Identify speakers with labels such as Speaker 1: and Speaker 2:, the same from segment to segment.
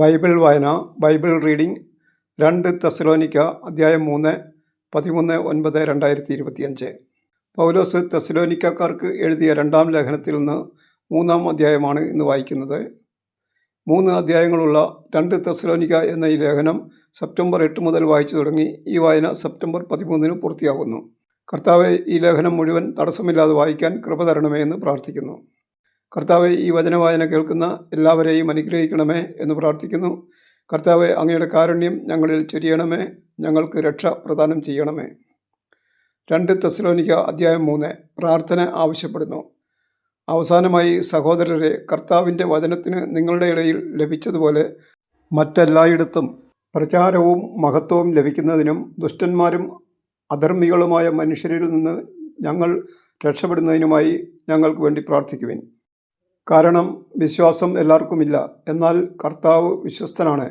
Speaker 1: Bible വായന Bible reading രണ്ട് തെസലോനിക്ക അധ്യായം മൂന്ന് പതിമൂന്ന് ഒൻപത് രണ്ടായിരത്തി ഇരുപത്തിയഞ്ച് പൗലോസ് തെസലോനിക്കക്കാർക്ക് എഴുതിയ രണ്ടാം ലേഖനത്തിൽ നിന്ന് മൂന്നാം അധ്യായമാണ് ഇന്ന് വായിക്കുന്നത് മൂന്ന് അധ്യായങ്ങളുള്ള രണ്ട് തെസലോനിക്ക എന്ന ഈ ലേഖനം സെപ്റ്റംബർ എട്ട് മുതൽ വായിച്ചു തുടങ്ങി ഈ വായന സെപ്റ്റംബർ പതിമൂന്നിന് പൂർത്തിയാകുന്നു കർത്താവ് ഈ ലേഖനം മുഴുവൻ തടസ്സമില്ലാതെ വായിക്കാൻ കൃപ തരണമേ എന്ന് പ്രാർത്ഥിക്കുന്നു കർത്താവ് ഈ വചനവായന കേൾക്കുന്ന എല്ലാവരെയും അനുഗ്രഹിക്കണമേ എന്ന് പ്രാർത്ഥിക്കുന്നു കർത്താവ് അങ്ങയുടെ കാരുണ്യം ഞങ്ങളിൽ ചൊരിയണമേ ഞങ്ങൾക്ക് രക്ഷ പ്രദാനം ചെയ്യണമേ രണ്ട് തെസ്ലോനിക്ക അധ്യായം മൂന്ന് പ്രാർത്ഥന ആവശ്യപ്പെടുന്നു അവസാനമായി സഹോദരരെ കർത്താവിൻ്റെ വചനത്തിന് നിങ്ങളുടെ ഇടയിൽ ലഭിച്ചതുപോലെ മറ്റെല്ലായിടത്തും പ്രചാരവും മഹത്വവും ലഭിക്കുന്നതിനും ദുഷ്ടന്മാരും അധർമ്മികളുമായ മനുഷ്യരിൽ നിന്ന് ഞങ്ങൾ രക്ഷപ്പെടുന്നതിനുമായി ഞങ്ങൾക്ക് വേണ്ടി പ്രാർത്ഥിക്കുവിൻ കാരണം വിശ്വാസം എല്ലാവർക്കുമില്ല എന്നാൽ കർത്താവ് വിശ്വസ്തനാണ്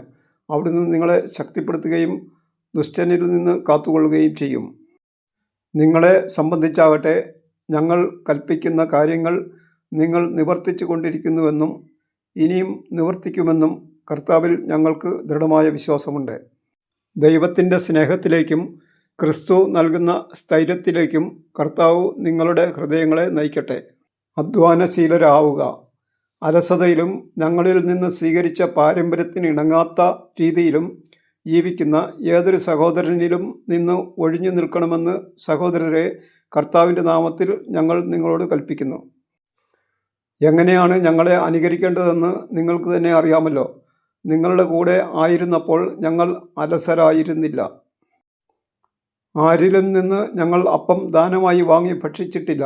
Speaker 1: അവിടുന്ന് നിങ്ങളെ ശക്തിപ്പെടുത്തുകയും ദുഷ്ടനിൽ നിന്ന് കാത്തുകൊള്ളുകയും ചെയ്യും നിങ്ങളെ സംബന്ധിച്ചാവട്ടെ ഞങ്ങൾ കൽപ്പിക്കുന്ന കാര്യങ്ങൾ നിങ്ങൾ നിവർത്തിച്ചു കൊണ്ടിരിക്കുന്നുവെന്നും ഇനിയും നിവർത്തിക്കുമെന്നും കർത്താവിൽ ഞങ്ങൾക്ക് ദൃഢമായ വിശ്വാസമുണ്ട് ദൈവത്തിൻ്റെ സ്നേഹത്തിലേക്കും ക്രിസ്തു നൽകുന്ന സ്ഥൈര്യത്തിലേക്കും കർത്താവ് നിങ്ങളുടെ ഹൃദയങ്ങളെ നയിക്കട്ടെ അധ്വാനശീലരാവുക അലസതയിലും ഞങ്ങളിൽ നിന്ന് സ്വീകരിച്ച പാരമ്പര്യത്തിന് ഇണങ്ങാത്ത രീതിയിലും ജീവിക്കുന്ന ഏതൊരു സഹോദരനിലും നിന്ന് ഒഴിഞ്ഞു നിൽക്കണമെന്ന് സഹോദരരെ കർത്താവിൻ്റെ നാമത്തിൽ ഞങ്ങൾ നിങ്ങളോട് കൽപ്പിക്കുന്നു എങ്ങനെയാണ് ഞങ്ങളെ അനുകരിക്കേണ്ടതെന്ന് നിങ്ങൾക്ക് തന്നെ അറിയാമല്ലോ നിങ്ങളുടെ കൂടെ ആയിരുന്നപ്പോൾ ഞങ്ങൾ അലസരായിരുന്നില്ല ആരിലും നിന്ന് ഞങ്ങൾ അപ്പം ദാനമായി വാങ്ങി ഭക്ഷിച്ചിട്ടില്ല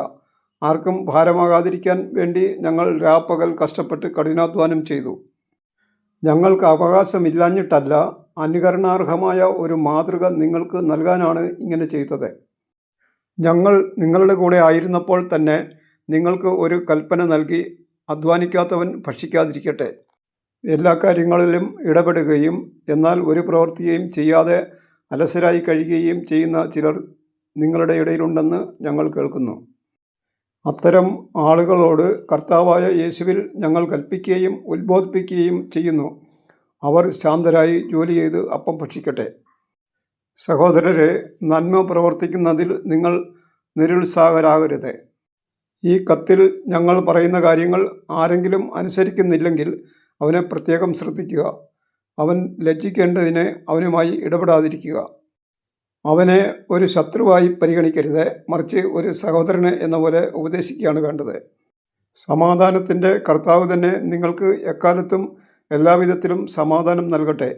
Speaker 1: ആർക്കും ഭാരമാകാതിരിക്കാൻ വേണ്ടി ഞങ്ങൾ രാപ്പകൽ കഷ്ടപ്പെട്ട് കഠിനാധ്വാനം ചെയ്തു ഞങ്ങൾക്ക് അവകാശമില്ലാഞ്ഞിട്ടല്ല അനുകരണാർഹമായ ഒരു മാതൃക നിങ്ങൾക്ക് നൽകാനാണ് ഇങ്ങനെ ചെയ്തത് ഞങ്ങൾ നിങ്ങളുടെ കൂടെ ആയിരുന്നപ്പോൾ തന്നെ നിങ്ങൾക്ക് ഒരു കൽപ്പന നൽകി അധ്വാനിക്കാത്തവൻ ഭക്ഷിക്കാതിരിക്കട്ടെ എല്ലാ കാര്യങ്ങളിലും ഇടപെടുകയും എന്നാൽ ഒരു പ്രവൃത്തിയെയും ചെയ്യാതെ അലസരായി കഴിയുകയും ചെയ്യുന്ന ചിലർ നിങ്ങളുടെ ഇടയിലുണ്ടെന്ന് ഞങ്ങൾ കേൾക്കുന്നു അത്തരം ആളുകളോട് കർത്താവായ യേശുവിൽ ഞങ്ങൾ കൽപ്പിക്കുകയും ഉത്ബോധിപ്പിക്കുകയും ചെയ്യുന്നു അവർ ശാന്തരായി ജോലി ചെയ്ത് അപ്പം ഭക്ഷിക്കട്ടെ സഹോദരരെ നന്മ പ്രവർത്തിക്കുന്നതിൽ നിങ്ങൾ നിരുത്സാഹരാകരുത് ഈ കത്തിൽ ഞങ്ങൾ പറയുന്ന കാര്യങ്ങൾ ആരെങ്കിലും അനുസരിക്കുന്നില്ലെങ്കിൽ അവനെ പ്രത്യേകം ശ്രദ്ധിക്കുക അവൻ ലജ്ജിക്കേണ്ടതിനെ അവനുമായി ഇടപെടാതിരിക്കുക അവനെ ഒരു ശത്രുവായി പരിഗണിക്കരുത് മറിച്ച് ഒരു സഹോദരന് എന്ന പോലെ ഉപദേശിക്കുകയാണ് വേണ്ടത് സമാധാനത്തിൻ്റെ കർത്താവ് തന്നെ നിങ്ങൾക്ക് എക്കാലത്തും എല്ലാവിധത്തിലും സമാധാനം നൽകട്ടെ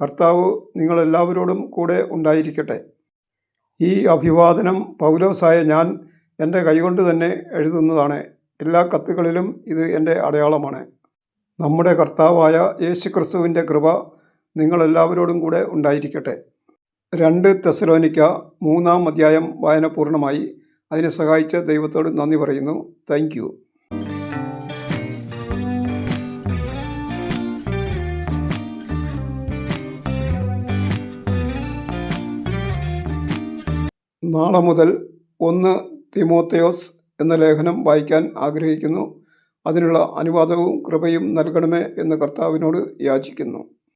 Speaker 1: കർത്താവ് നിങ്ങളെല്ലാവരോടും കൂടെ ഉണ്ടായിരിക്കട്ടെ ഈ അഭിവാദനം പൗലോസായ ഞാൻ എൻ്റെ കൈകൊണ്ട് തന്നെ എഴുതുന്നതാണ് എല്ലാ കത്തുകളിലും ഇത് എൻ്റെ അടയാളമാണ് നമ്മുടെ കർത്താവായ യേശുക്രിസ്തുവിൻ്റെ കൃപ നിങ്ങളെല്ലാവരോടും കൂടെ ഉണ്ടായിരിക്കട്ടെ രണ്ട് തെസ്സലോനിക്ക മൂന്നാം അധ്യായം വായന പൂർണ്ണമായി അതിനെ സഹായിച്ച ദൈവത്തോട് നന്ദി പറയുന്നു താങ്ക് യു നാളെ മുതൽ ഒന്ന് തിമോത്തയോസ് എന്ന ലേഖനം വായിക്കാൻ ആഗ്രഹിക്കുന്നു അതിനുള്ള അനുവാദവും കൃപയും നൽകണമേ എന്ന് കർത്താവിനോട് യാചിക്കുന്നു